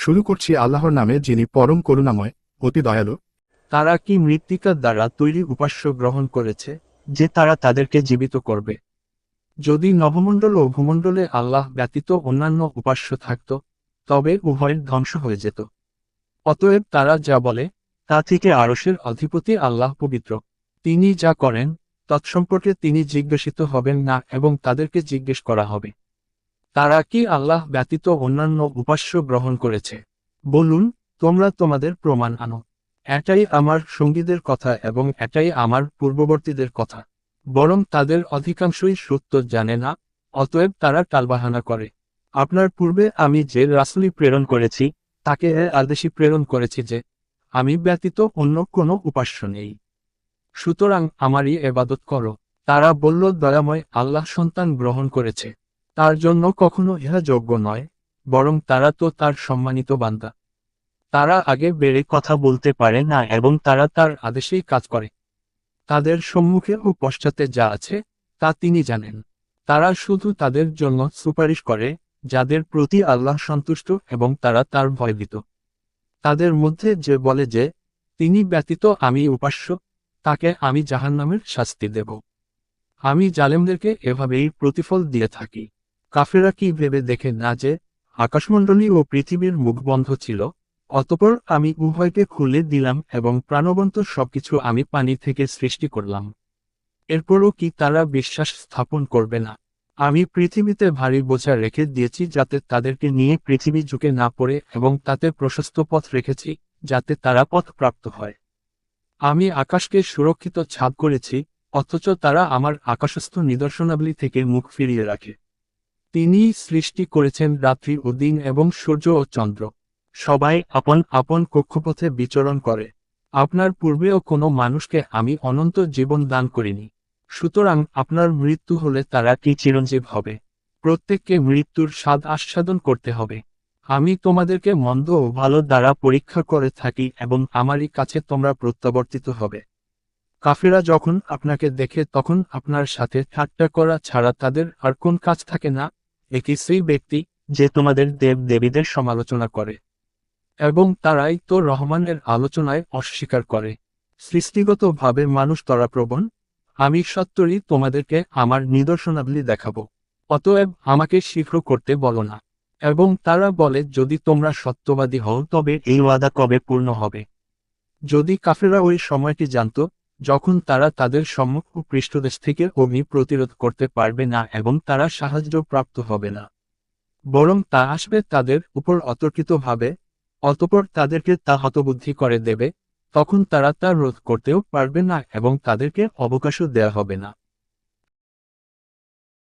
শুরু করছি আল্লাহর নামে যিনি পরম করুণাময়, অতি দয়ালু। তারা কি মৃত্তিকার দ্বারা তৈরি উপাস্য গ্রহণ করেছে, যে তারা তাদেরকে জীবিত করবে? যদি নবমণ্ডল ও ভূমণ্ডলে আল্লাহ ব্যতীত অন্যান্য উপাস্য থাকত, তবে উভয়ের ধ্বংস হয়ে যেত। অতএব তারা যা বলে, তা থেকে আরশের অধিপতি আল্লাহ পবিত্র। তিনি যা করেন, তৎসম্পর্কে তিনি জিজ্ঞাসিত হবেন না এবং তাদেরকে জিজ্ঞেস করা হবে। তারা কি আল্লাহ ব্যতীত অন্যান্য উপাস্য গ্রহণ করেছে? বলুন, তোমরা তোমাদের প্রমাণ আনো। এটাই আমার সঙ্গীদের কথা এবং এটাই আমার পূর্ববর্তীদের কথা। বরং তাদের অধিকাংশই সত্য জানে না, অতএব তারা টালবাহানা করে। আপনার পূর্বে আমি যে রাসুলি প্রেরণ করেছি, তাকে এ আদেশই প্রেরণ করেছি যে, আমি ব্যতীত অন্য কোনো উপাস্য নেই। সুতরাং আমারই এবাদত করো। তারা বলল, দয়াময় আল্লাহ সন্তান গ্রহণ করেছে। তার জন্য কখনো ইহা যোগ্য নয়, বরং তারা তো তার সম্মানিত বান্দা। তারা আগে বেড়ে কথা বলতে পারে না এবং তারা তার আদেশেই কাজ করে। তাদের সম্মুখে ও পশ্চাতে যা আছে, তা তিনি জানেন। তারা শুধু তাদের জন্য সুপারিশ করে, যাদের প্রতি আল্লাহ সন্তুষ্ট এবং তারা তার ভয়ভীত তাদের মধ্যে যে বলে যে, তিনি ব্যতীত আমি উপাস্য, তাকে আমি জাহান্নামের শাস্তি দেব। আমি জালেমদেরকে এভাবেই প্রতিফল দিয়ে থাকি। কাফেরা কি ভেবে দেখে না যে, আকাশমণ্ডলী ও পৃথিবীর মুখ বন্ধ ছিল? অতপর আমি উভয়কে খুলে দিলাম এবং প্রাণবন্ত সবকিছু আমি পানি থেকে সৃষ্টি করলাম। এরপরও কি তারা বিশ্বাস স্থাপন করবে না? আমি পৃথিবীতে ভারী বোঝা রেখে দিয়েছি যাতে তাদেরকে নিয়ে পৃথিবী ঝুঁকে না পড়ে এবং তাতে প্রশস্ত পথ রেখেছি যাতে তারা পথ প্রাপ্ত হয়। আমি আকাশকে সুরক্ষিত ছাদ করেছি, অথচ তারা আমার আকাশস্থ নিদর্শনাবলী থেকে মুখ ফিরিয়ে রাখে। তিনি সৃষ্টি করেছেন রাত্রি ও দিন এবং সূর্য ও চন্দ্র। সবাই আপন আপন কক্ষপথে বিচরণ করে। আপনার পূর্বেও কোনো মানুষকে আমি অনন্ত জীবন দান করিনি। সুতরাং আপনার মৃত্যু হলে তারা কি চিরঞ্জীব হবে? প্রত্যেককে মৃত্যুর স্বাদ আস্বাদন করতে হবে। আমি তোমাদেরকে মন্দ ও ভালো দ্বারা পরীক্ষা করে থাকি এবং আমারই কাছে তোমরা প্রত্যাবর্তিত হবে। কাফেরা যখন আপনাকে দেখে তখন আপনার সাথে ঠাট্টা করা ছাড়া তাদের আর কোন কাজ থাকে না। একই সেই ব্যক্তি যে তোমাদের দেব দেবীদের সমালোচনা করে, এবং তারাই তো রহমানের আলোচনায় অস্বীকার করে। সৃষ্টিগতভাবে মানুষ তরাপ্রবণ, আমি সত্তরই তোমাদেরকে আমার নিদর্শনাবলী দেখাবো, অতএব আমাকে শীঘ্র করতে বলো না। এবং তারা বলে, যদি তোমরা সত্যবাদী হও, তবে এই ওয়াদা কবে পূর্ণ হবে? যদি কাফেরা ওই সময়টি জানত যখন তারা তাদের সম্মুখ পৃষ্ঠদেশ থেকে অগ্নি প্রতিরোধ করতে পারবে না এবং তারা সাহায্য প্রাপ্ত হবে না। বরং তা আসবে তাদের উপর অতর্কিতভাবে, অতপর তাদেরকে তা হতবুদ্ধি করে দেবে, তখন তারা তা রোধ করতেও পারবে না এবং তাদেরকে অবকাশও দেয়া হবে না।